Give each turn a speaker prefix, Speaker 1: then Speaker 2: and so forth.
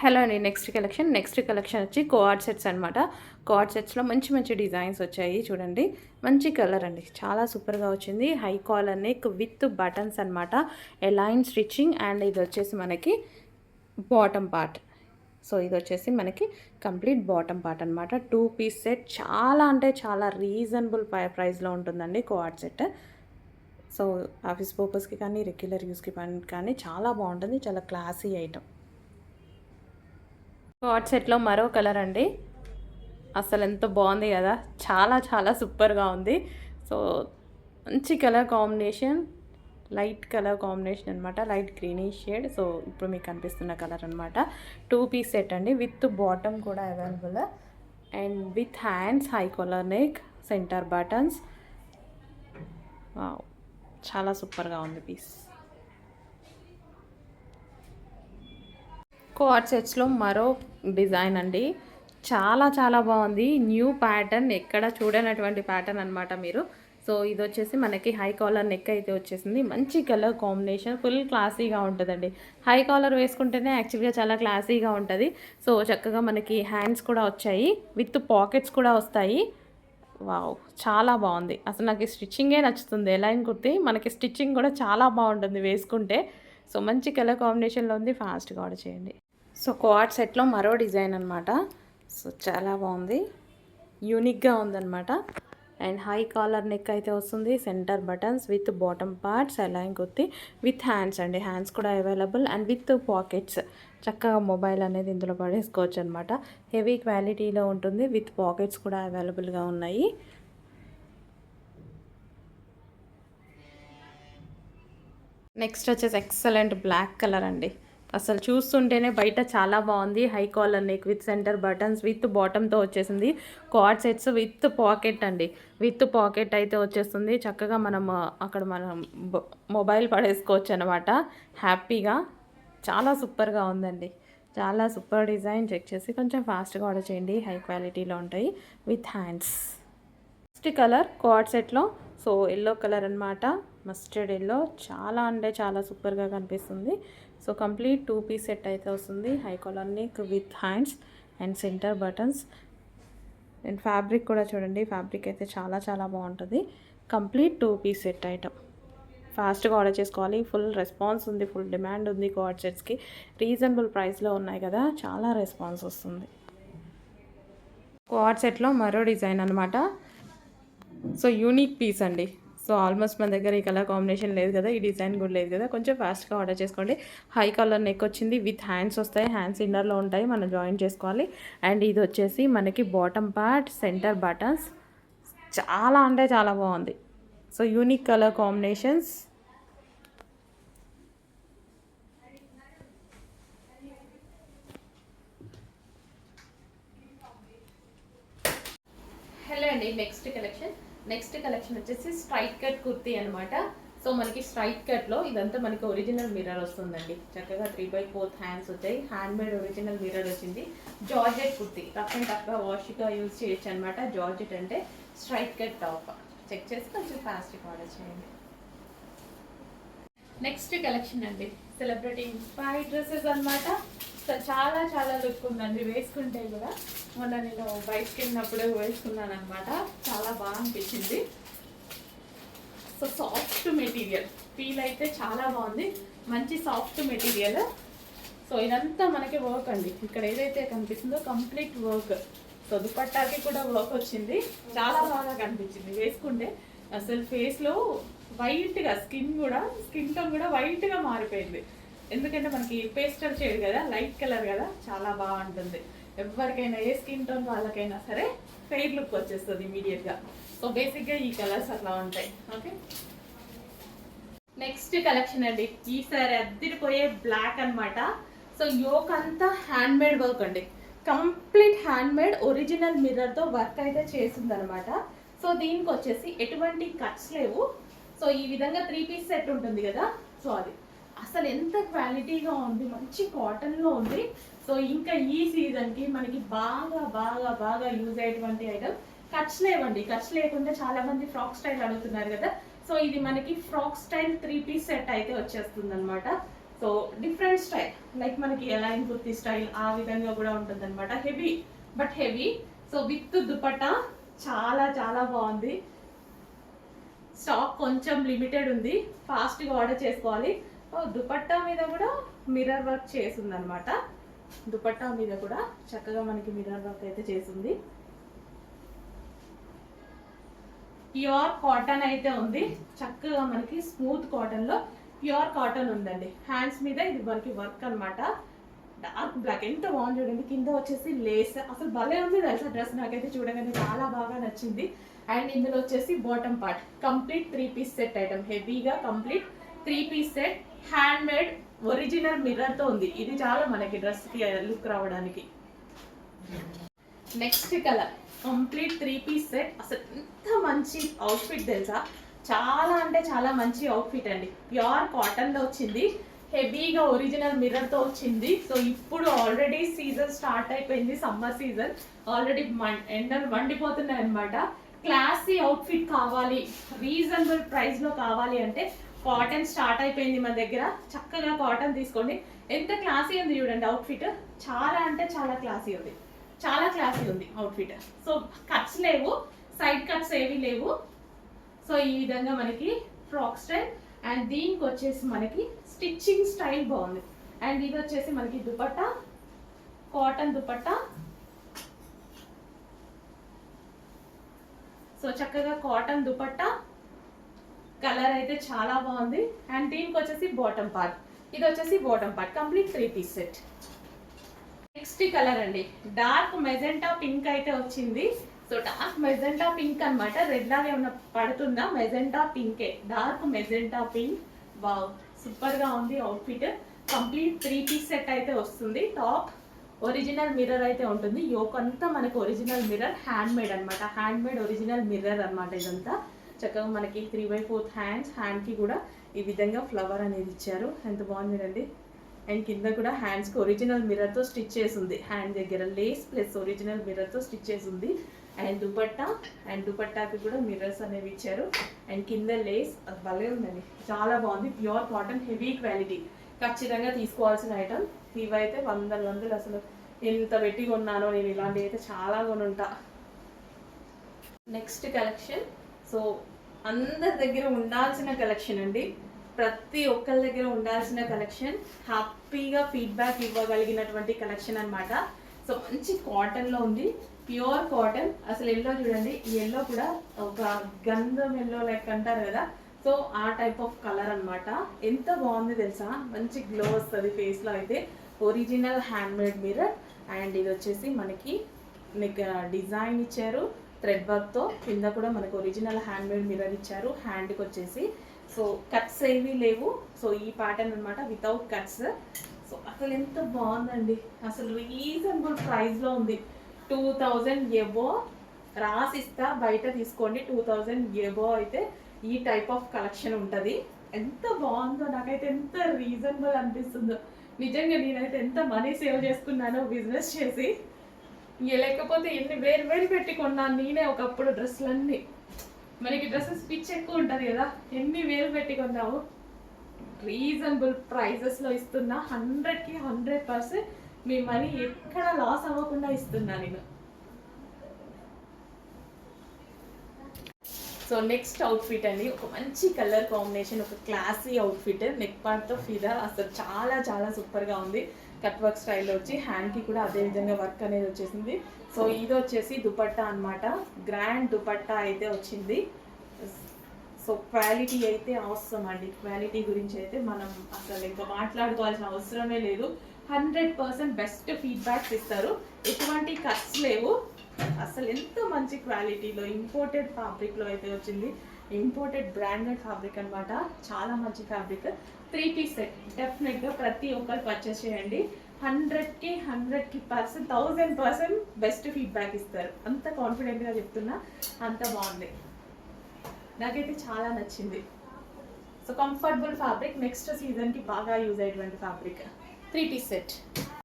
Speaker 1: Hello అండి next collection next collection వచ్చి coord sets అనమాట కోఆర్డ్ సెట్స్లో మంచి మంచి డిజైన్స్ వచ్చాయి చూడండి. మంచి కలర్ అండి చాలా సూపర్గా వచ్చింది. High collar neck with buttons అనమాట ఎలైన్ స్టిచ్చింగ్ అండ్ ఇది వచ్చేసి మనకి బాటమ్ పార్ట్ సో ఇది వచ్చేసి మనకి కంప్లీట్ బాటమ్ పార్ట్ అనమాట టూ పీస్ సెట్ చాలా అంటే చాలా రీజనబుల్ ప్రైస్లో ఉంటుందండి కోఆర్డ్ సెట్ సో ఆఫీస్ పర్పస్కి కానీ రెగ్యులర్ యూస్కి కానీ చాలా బాగుంటుంది. చాలా క్లాసీ ఐటమ్ కాట్ సెట్లో మరో కలర్ అండి. అసలు ఎంత బాగుంది కదా. చాలా చాలా సూపర్గా ఉంది. సో మంచి colour combination. Light colour combination అనమాట లైట్ గ్రీనిష్ షేడ్. సో ఇప్పుడు మీకు కనిపిస్తున్న కలర్ అనమాట టూ పీస్ సెట్ అండి. విత్ బాటమ్ కూడా available. And with hands high collar neck centre buttons. చాలా సూపర్గా ఉంది పీస్. కోఆర్డ్ సెట్స్లో మరో డిజైన్ అండి. చాలా చాలా బాగుంది. న్యూ ప్యాటర్న్ ఎక్కడ చూడనటువంటి ప్యాటర్న్ అనమాట మీరు. సో ఇది వచ్చేసి మనకి హై కాలర్ నెక్ అయితే వచ్చేసింది. మంచి కలర్ కాంబినేషన్ ఫుల్ క్లాసీగా ఉంటుందండి. హై కాలర్ వేసుకుంటేనే యాక్చువల్గా చాలా క్లాసీగా ఉంటుంది. సో చక్కగా మనకి హ్యాండ్స్ కూడా వచ్చాయి. విత్ పాకెట్స్ కూడా వస్తాయి. వావ్ చాలా బాగుంది. అసలు నాకు స్టిచ్చింగే నచ్చుతుంది. ఎలైన్ కుర్తి మనకి స్టిచ్చింగ్ కూడా చాలా బాగుంటుంది వేసుకుంటే. సో మంచి కలర్ కాంబినేషన్లో ఉంది. ఫాస్ట్గా ఆర్డర్ చేయండి. సో కోఆర్డ్ సెట్లో మరో డిజైన్ అనమాట సో చాలా బాగుంది. యూనిక్గా ఉందన్నమాట. అండ్ హై కాలర్ నెక్ అయితే వస్తుంది. Centre buttons with bottom parts అలాగే కొత్తి విత్ హ్యాండ్స్ అండి. హ్యాండ్స్ కూడా అవైలబుల్ అండ్ విత్ పాకెట్స్. చక్కగా మొబైల్ అనేది ఇందులో పడేసుకోవచ్చు అనమాట హెవీ క్వాలిటీలో ఉంటుంది. విత్ పాకెట్స్ కూడా అవైలబుల్గా ఉన్నాయి. నెక్స్ట్ వచ్చేసి ఎక్సలెంట్ బ్లాక్ కలర్ అండి. అసలు చూస్తుంటేనే బయట చాలా బాగుంది. High collar neck with centre buttons with బాటమ్తో వచ్చేసింది. కార్డ్ సెట్స్ విత్ పాకెట్ అండి. విత్ పాకెట్ అయితే వచ్చేస్తుంది. చక్కగా మనం అక్కడ మనం మొబైల్ పడేసుకోవచ్చు అనమాట హ్యాపీగా. చాలా సూపర్గా ఉందండి. చాలా సూపర్ డిజైన్ చెక్ చేసి కొంచెం ఫాస్ట్గా ఆర్డర్ చేయండి. హై క్వాలిటీలో ఉంటాయి. With hands. Next colour card సెట్లో. సో ఎల్లో కలర్ అనమాట మస్టర్డ్ ఎల్లో చాలా అంటే చాలా సూపర్గా కనిపిస్తుంది. So complete two piece set అయితే వస్తుంది. High collar neck with hands and centre buttons and fabric కూడా చూడండి. ఫ్యాబ్రిక్ అయితే చాలా చాలా బాగుంటుంది. Complete two piece set item ఫాస్ట్గా ఆర్డర్ చేసుకోవాలి. ఫుల్ రెస్పాన్స్ ఉంది. ఫుల్ డిమాండ్ ఉంది కోఆర్డ్ సెట్స్కి రీజనబుల్ ప్రైస్లో ఉన్నాయి కదా. చాలా రెస్పాన్స్ వస్తుంది. కోఆర్డ్ సెట్లో మరో డిజైన్ అనమాట సో యూనిక్ పీస్ అండి. సో ఆల్మోస్ట్ మన దగ్గర ఈ కలర్ కాంబినేషన్ లేదు కదా ఈ డిజైన్ కూడా లేదు కదా. కొంచెం ఫాస్ట్గా ఆర్డర్ చేసుకోండి. హై కలర్ నెక్ వచ్చింది విత్ హ్యాండ్స్ వస్తాయి. హ్యాండ్స్ ఇన్నర్లో ఉంటాయి మనం జాయిన్ చేసుకోవాలి. అండ్ ఇది వచ్చేసి మనకి బాటమ్ పార్ట్ సెంటర్ బటన్స్ చాలా అంటే చాలా బాగుంది. So unique colour combinations hello అండి నెక్స్ట్ కలెక్షన్ నెక్స్ట్ కలెక్షన్ వచ్చేసి స్ట్రైట్ కట్ కుర్తీ అనమాట సో మనకి స్ట్రైట్ కట్లో ఇదంతా మనకి ఒరిజినల్ మిర్రర్ వస్తుందండి. చక్కగా త్రీ బై ఫోర్త్ హ్యాండ్స్ వచ్చాయి. హ్యాండ్ మేడ్ ఒరిజినల్ మిర్రర్ వచ్చింది. జార్జెట్ కుర్తీ. రఫ్ అండ్ టఫ్గా వాష్గా యూజ్ చేయొచ్చు అనమాట జార్జెట్ అంటే స్ట్రైట్ కట్ టాప్ చెక్ చేసి కొంచెం ఫాస్ట్గా ఆర్డర్ చేయండి. నెక్స్ట్ కలెక్షన్ అండి. సెలబ్రిటీ ఇన్స్పైర్డ్ డ్రెస్సెస్ అనమాట చాలా చాలా లుక్ ఉందండి. వేసుకుంటే కూడా మొన్న నేను బయటకి వెళ్ళినప్పుడు వేసుకున్నాను అనమాట చాలా బాగా అనిపించింది. సో సాఫ్ట్ మెటీరియల్ ఫీల్ అయితే చాలా బాగుంది. మంచి సాఫ్ట్ మెటీరియల్ సో ఇదంతా మనకి వర్క్ అండి. ఇక్కడ ఏదైతే కనిపిస్తుందో కంప్లీట్ వర్క్ సో దుపట్టాకి కూడా వర్క్ వచ్చింది. చాలా బాగా కనిపించింది. వేసుకుంటే అసలు ఫేస్లో వైట్గా స్కిన్ కూడా స్కిన్ టోన్ కూడా వైట్గా మారిపోయింది. ఎందుకంటే మనకి పేస్టల్ షేడ్ కదా లైట్ కలర్ కదా చాలా బాగుంటుంది. ఎవరికైనా ఏ స్కిన్ టోన్ వాళ్ళకైనా సరే ఫెయిర్ లుక్ వచ్చేస్తుంది ఇమీడియట్గా. సో బేసిక్గా ఈ కలర్స్ అట్లా ఉంటాయి. ఓకే? నెక్స్ట్ కలెక్షన్ అండి. ఈసారి అద్దరిపోయే బ్లాక్ అనమాట సో యోక్ అంతా హ్యాండ్ మేడ్ వర్క్ అండి. కంప్లీట్ హ్యాండ్ మేడ్ ఒరిజినల్ మిర్రర్తో వర్క్ అయితే చేసిందనమాట సో దీనికి వచ్చేసి ఎటువంటి కట్స్ లేవు. సో ఈ విధంగా త్రీ పీస్ సెట్ ఉంటుంది కదా. సో అది. అసలు ఎంత క్వాలిటీగా ఉంది మంచి కాటన్లో ఉంది. సో ఇంకా ఈ సీజన్కి మనకి బాగా బాగా బాగా యూజ్ అయ్యేటువంటి ఐటమ్ ఖర్చు లేవండి. ఖర్చు లేకుండా చాలా మంది ఫ్రాక్ స్టైల్ అడుగుతున్నారు కదా. సో ఇది మనకి frock style three piece set అయితే వచ్చేస్తుంది అనమాట సో డిఫరెంట్ స్టైల్. లైక్ మనకి ఎలైన్ కుర్తి స్టైల్ ఆ విధంగా కూడా ఉంటుంది అనమాట heavy but heavy. So with dupatta చాలా చాలా బాగుంది. స్టాక్ కొంచెం లిమిటెడ్ ఉంది. ఫాస్ట్గా ఆర్డర్ చేసుకోవాలి. దుపట్టా మీద కూడా మిర్రర్ వర్క్ చేసింది అనమాట దుపట్టా మీద కూడా చక్కగా మనకి మిర్రర్ వర్క్ అయితే చేసింది ప్యూర్ కాటన్ అయితే ఉంది. చక్కగా మనకి స్మూత్ కాటన్లో ప్యూర్ కాటన్ ఉందండి. హ్యాండ్స్ మీద ఇది మనకి వర్క్ అనమాట డార్క్ బ్లాక్ ఎంత బాగుంది చూడండి. కింద వచ్చేసి లేస్ అసలు భలే ఉంది తెలుసా డ్రెస్ నాకైతే చూడగానే. చాలా బాగా నచ్చింది. అండ్ ఇందులో వచ్చేసి bottom part complete three piece set item హెవీగా complete three piece set hand made original మిర్రర్తో ఉంది. ఇది చాలా మనకి డ్రెస్కి లుక్ రావడానికి. Next colour complete three piece set అసలు ఎంత మంచి అవుట్ఫిట్ తెలుసా? చాలా అంటే చాలా మంచి అవుట్ఫిట్ అండి. ప్యూర్ కాటన్లో వచ్చింది. హెవీగా ఒరిజినల్ మిర్రర్తో వచ్చింది. సో ఇప్పుడు ఆల్రెడీ సీజన్ స్టార్ట్ అయిపోయింది సమ్మర్ సీజన్ ఆల్రెడీ ఎండలు మండిపోతున్నాయి అనమాట క్లాసీ అవుట్ఫిట్ కావాలి రీజనబుల్ ప్రైస్లో కావాలి అంటే కాటన్ స్టార్ట్ అయిపోయింది మన దగ్గర. చక్కగా కాటన్ తీసుకోండి. ఎంత క్లాసీ ఉంది చూడండి అవుట్ఫిట్ చాలా అంటే చాలా క్లాసీ ఉంది. చాలా క్లాసీ ఉంది అవుట్ఫిట్ సో కట్స్ లేవు. సైడ్ కట్స్ ఏవి లేవు. సో ఈ విధంగా మనకి ఫ్రాక్ స్టైల్ అండ్ దీనికి వచ్చేసి మనకి స్టిచ్చింగ్ స్టైల్ బాగుంది. అండ్ ఇది వచ్చేసి మనకి దుపట్టా కాటన్ దుపట్టా. సో చక్కగా కాటన్ దుపట్టా. కలర్ అయితే చాలా బాగుంది. అండ్ దీనికి వచ్చేసి బాటమ్ పార్ట్ ఇది వచ్చేసి bottom part complete three piece set next colour అండి. డార్క్ మెజెంటా పింక్ అయితే వచ్చింది. సో డార్క్ మెజెంటా పింక్ అన్నమాట. రెడ్ లాగే ఉన్న పడుతుందా? మెజెంటా పింకే డార్క్ మెజెంటా పింక్ వావ్ సూపర్గా ఉంది outfit complete three piece set అయితే వస్తుంది. టాప్ ఒరిజినల్ మిర్రర్ అయితే ఉంటుంది. యోక్ అంతా మనకు ఒరిజినల్ మిర్రర్ హ్యాండ్ మేడ్ అనమాట హ్యాండ్ మేడ్ ఒరిజినల్ మిర్రర్ అనమాట ఇదంతా. చక్కగా మనకి త్రీ బై ఫోర్త్ హ్యాండ్స్ హ్యాండ్కి కూడా ఈ విధంగా ఫ్లవర్ అనేది ఇచ్చారు. ఎంత బాగుంది చూడండి అండ్ కింద కూడా హ్యాండ్స్కి ఒరిజినల్ మిర్రర్తో స్టిచ్ చేసి ఉంది హ్యాండ్ దగ్గర లేస్ ప్లస్ ఒరిజినల్ మిర్రర్తో స్టిచ్ చేసి ఉంది అండ్ దుపట్టా అండ్ దుపట్టాకి కూడా మిర్రర్స్ అనేవి ఇచ్చారు. అండ్ కింద లేస్ అది భలే ఉందండి. చాలా బాగుంది. ప్యూర్ కాటన్ హెవీ క్వాలిటీ ఖచ్చితంగా తీసుకోవాల్సిన ఐటమ్ ఇవైతే వందల వందలు అసలు. ఎంత పెట్టి కొన్నానో నేను ఇలాంటివి అయితే చాలా కొనుంటా. నెక్స్ట్ కలెక్షన్ సో అందరి దగ్గర ఉండాల్సిన కలెక్షన్ అండి. ప్రతి ఒక్కరి దగ్గర ఉండాల్సిన కలెక్షన్ హ్యాపీగా ఫీడ్బ్యాక్ ఇవ్వగలిగినటువంటి కలెక్షన్ అన్నమాట. సో మంచి కాటన్లో ఉంది. ప్యూర్ కాటన్ అసలు ఎల్లో చూడండి ఈ ఎల్లో కూడా ఒక గంధం ఎల్లో లెక్క అంటారు కదా. సో ఆ టైప్ ఆఫ్ కలర్ అనమాట ఎంత బాగుంది తెలుసా? మంచి గ్లో వస్తుంది ఫేస్లో అయితే. ఒరిజినల్ హ్యాండ్మేడ్ మిర్రర్ అండ్ ఇది వచ్చేసి మనకి మీకు uh, డిజైన్ ఇచ్చారు. థ్రెడ్ వర్క్తో కింద కూడా మనకు ఒరిజినల్ హ్యాండ్మేడ్ మిర్రర్ ఇచ్చారు. హ్యాండ్కి వచ్చేసి. సో కట్స్ ఏమీ లేవు. సో ఈ ప్యాటర్న్ అన్నమాట వితౌట్ కట్స్ సో అసలు ఎంత బాగుందండి. అసలు రీజనబుల్ ప్రైస్లో ఉంది. టూ థౌజండ్ ఎబో రాసిస్తా బయట తీసుకోండి. టూ థౌజండ్ ఎబో అయితే ఈ టైప్ ఆఫ్ కలెక్షన్ ఉంటుంది. ఎంత బాగుందో నాకైతే ఎంత రీజనబుల్ అనిపిస్తుందో. నిజంగా నేనైతే ఎంత మనీ సేవ్ చేసుకున్నానో బిజినెస్ చేసి. ఇంక లేకపోతే ఎన్ని వేరు వేరు పెట్టి కొన్నాను నేనే ఒకప్పుడు డ్రెస్సులన్నీ. మనకి డ్రెస్సెస్ పిచ్ ఎక్కువ ఉంటుంది కదా ఎన్ని వేలు పెట్టి కొన్నావు? రీజనబుల్ ప్రైజెస్లో ఇస్తున్నా హండ్రెడ్కి హండ్రెడ్ పర్సెంట్ మీ మనీ ఎక్కడ లాస్ అవ్వకుండా ఇస్తున్నా నేను. సో నెక్స్ట్ అవుట్ఫిట్ అండి ఒక మంచి కలర్ కాంబినేషన్ ఒక క్లాసీ అవుట్ఫిట్ నెక్ పార్ట్తో ఫిదా అసలు చాలా చాలా సూపర్గా ఉంది. కట్ వర్క్ స్టైల్లో వచ్చి హ్యాండ్కి కూడా అదే విధంగా వర్క్ అనేది వచ్చేసింది. సో ఇది వచ్చేసి దుపట్టా అన్నమాట. గ్రాండ్ దుపట్టా అయితే వచ్చింది. సో క్వాలిటీ అయితే అవసరం అండి. క్వాలిటీ గురించి అయితే మనం అసలు ఇంకా మాట్లాడుకోవాల్సిన అవసరమే లేదు. హండ్రెడ్ పర్సెంట్ బెస్ట్ ఫీడ్బ్యాక్స్ ఇస్తారు. ఎటువంటి కట్స్ లేవు. అసలు ఎంత మంచి క్వాలిటీలో ఇంపోర్టెడ్ ఫ్యాబ్రిక్లో అయితే వచ్చింది. ఇంపోర్టెడ్ బ్రాండెడ్ ఫ్యాబ్రిక్ అన్నమాట. చాలా మంచి ఫ్యాబ్రిక్ త్రీ పీస్ సెట్. డెఫినెట్గా ప్రతి ఒక్కరు పర్చేస్ చేయండి. హండ్రెడ్కి హండ్రెడ్కి percent thousand percent best feedback ఇస్తారు. అంత కాన్ఫిడెంట్గా చెప్తున్నా అంత బాగుంది. నాకైతే చాలా నచ్చింది. సో కంఫర్టబుల్ ఫ్యాబ్రిక్ నెక్స్ట్ సీజన్కి బాగా యూజ్ అయ్యేటువంటి ఫ్యాబ్రిక్ త్రీ పీస్ సెట్